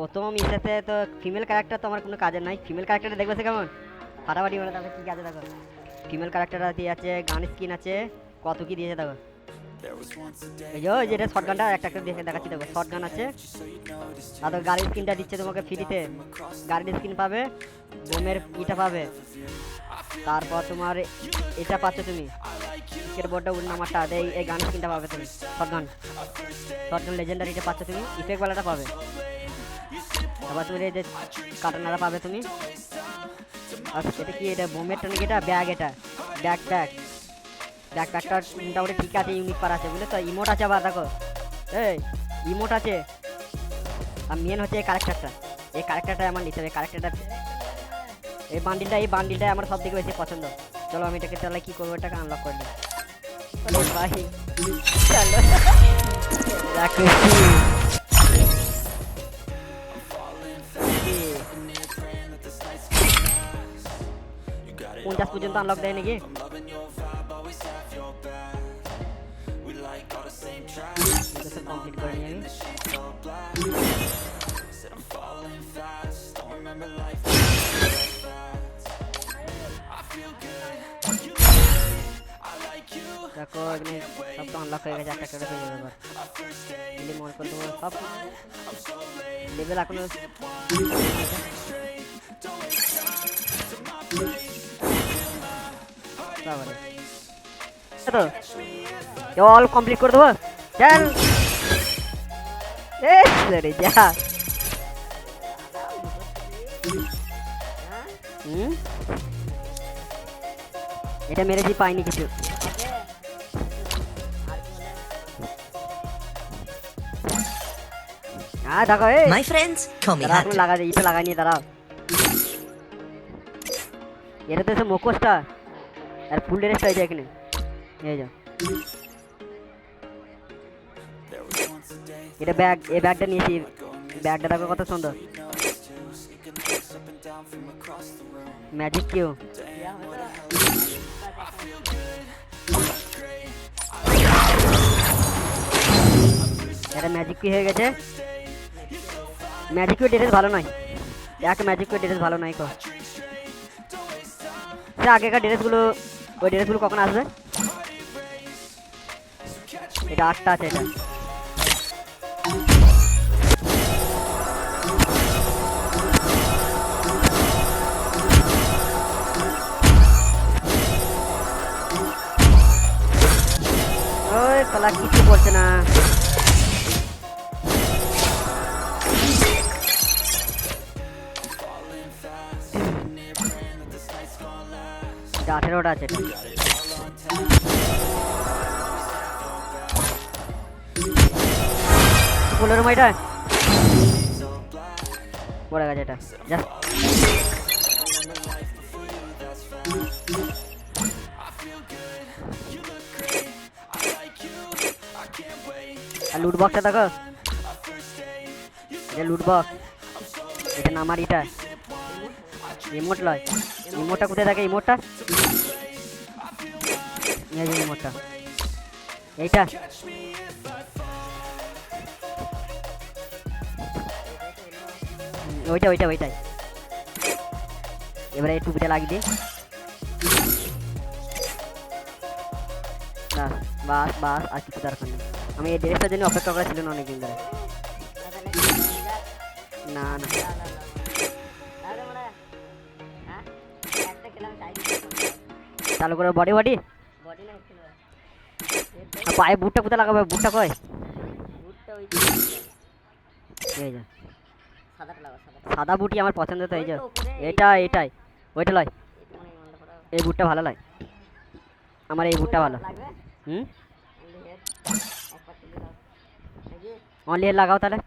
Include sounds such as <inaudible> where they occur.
প্রথম ইসেতে তো female character তো আমার কোনো কাজের নাই। ফিমেল ক্যারেক্টারটা দেখবে সে কেমন? ফাটাফাটি মানে তাহলে কি কাজে দেখো? ফিমেল ক্যারেক্টার দিয়ে আছে, গান স্কিন আছে, কত কী দিয়েছে দেখো? এই যে যেটা শর্ট গানটা, একটা একটা দেখে দেখাচ্ছি দেখো। শর্ট গান আছে। আর গাড়ির স্কিনটা দিচ্ছে তোমাকে ফ্রিতে গাড়ির স্কিন পাবে, বোমের ইটা পাবে। তারপর তোমার এটা পাচ্ছ তুমি। ক্রিকেট বোর্ডটা উড নাম্বারটা এই গান স্কিনটা পাবে তুমি। Short gun. শর্ট গান লেজেন্ডারিটা পাচ্ছ তুমি। ইফেক্ট ওয়ালাটা পাবে। তারপর তুমি এই যে কাটানাটা পাবে তুমি। এটা কি এটা বোমেরটা নাকি এটা? ব্যাগ এটা। Bag bag. ব্যাগ ব্যাগটা মোটামুটি ঠিক আছে ইউনিক পার আছে, বুঝলে তো? ইমোট আছে আবার, দেখো। এই ইমোট আছে। আর মেন হচ্ছে এই কারেক্টারটা এই কারেক্টারটা আমার নিতে হবে কারেক্টারটা এই বান্ডিলটা এই বান্ডিলটাই আমার সব থেকে বেশি পছন্দ। চলো আমি এটাকে তাহলে কী করব? এটাকে আনলক করে দিই। ভাই চলো <laughs> রাখছি পঞ্চাশ পর্যন্ত আনলক দেয় নাকি কমপ্লিট করে নিই আমি দেখো এখানে সব তো আনলক হয়ে গেছে একটা করে হয়ে যাবে এবার দিলে তারপরে তো অল কমপ্লিট করে দেবো? চল রে যা। এটা মেরেছি পাইনি কিছু। হ্যাঁ দেখো এই। Me দাঁড়া Hat. এখন লাগা ইটা লাগাইনি দাঁড়াও। এটা তো মুখোশটা। আর ফুল ড্রেসটা এই যে এখানে। এই যে এটা ব্যাগ এই ব্যাগটা নিয়েছি। ব্যাগটা দেখো কত সুন্দর। Magic Q. এটা ম্যাজিক কি হয়ে গেছে। ম্যাজিক কিউ ড্রেস ভালো নয়। এক ম্যাজিক কিউ ড্রেস ভালো নয় কো। আগেকার ড্রেসগুলো ওই ড্রেসগুলো কখন আসবে? এটা আটটা আছে এটা। ওই তালা কিছু করছে না। এটা আঠেরোটা আছে। পনেরো মাইটা পড়ে গেছে এটা। যা লুট বক্সটা দেখো। এটা লুট এটা নামার এটা রিমোট লয়। রিমোটটা কোথায় থাকে? রিমোটটা এই যে রিমোটটা এইটা। ওইটা ওইটা, ওইটাই। এবারে এই টুপিটা লাগিয়ে দিই। বাস বাস, আর কিছু দরকার নেই। আমি এই ড্রেসটার জন্য অপেক্ষা করা ছিল না অনেকদিন ধরে। না না। চালু করে বডি বডি পায়ে বুটটা কোথায় লাগাবে? বুটটা কয় সাদা বুটি আমার পছন্দ তো এই যে। এটা এটাই। ওইটা লয়। এই বুটটা ভালো লাগে আমার এই বুটটা ভালো। হুম? অনলি লাগাও তাহলে।